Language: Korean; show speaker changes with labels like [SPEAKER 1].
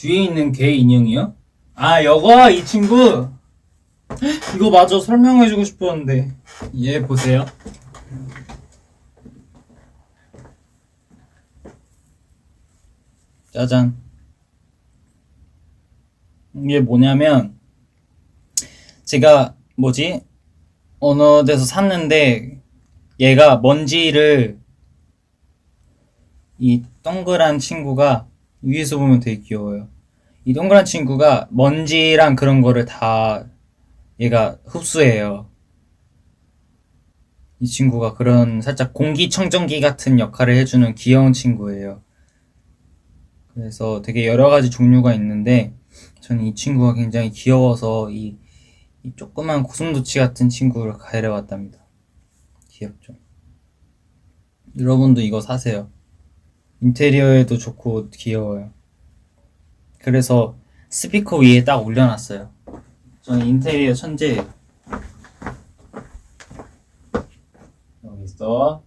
[SPEAKER 1] 뒤에 있는 개 인형이요? 아, 여거 이 친구. 이거 맞아 설명해주고 싶었는데. 얘 보세요. 짜잔. 이게 뭐냐면 제가 뭐지 어느 데서 샀는데 얘가 먼지를 이 동그란 친구가 위에서 보면 되게 귀여워요. 이 동그란 친구가 먼지랑 그런 거를 다 얘가 흡수해요. 이 친구가 그런 살짝 공기청정기 같은 역할을 해주는 귀여운 친구예요. 그래서 되게 여러 가지 종류가 있는데 저는 이 친구가 굉장히 귀여워서 이, 이 조그만 고슴도치 같은 친구를 가려왔답니다. 귀엽죠? 여러분도 이거 사세요. 인테리어에도 좋고 귀여워요. 그래서 스피커 위에 딱 올려놨어요. 저는 인테리어 천재예요. 여기 있어.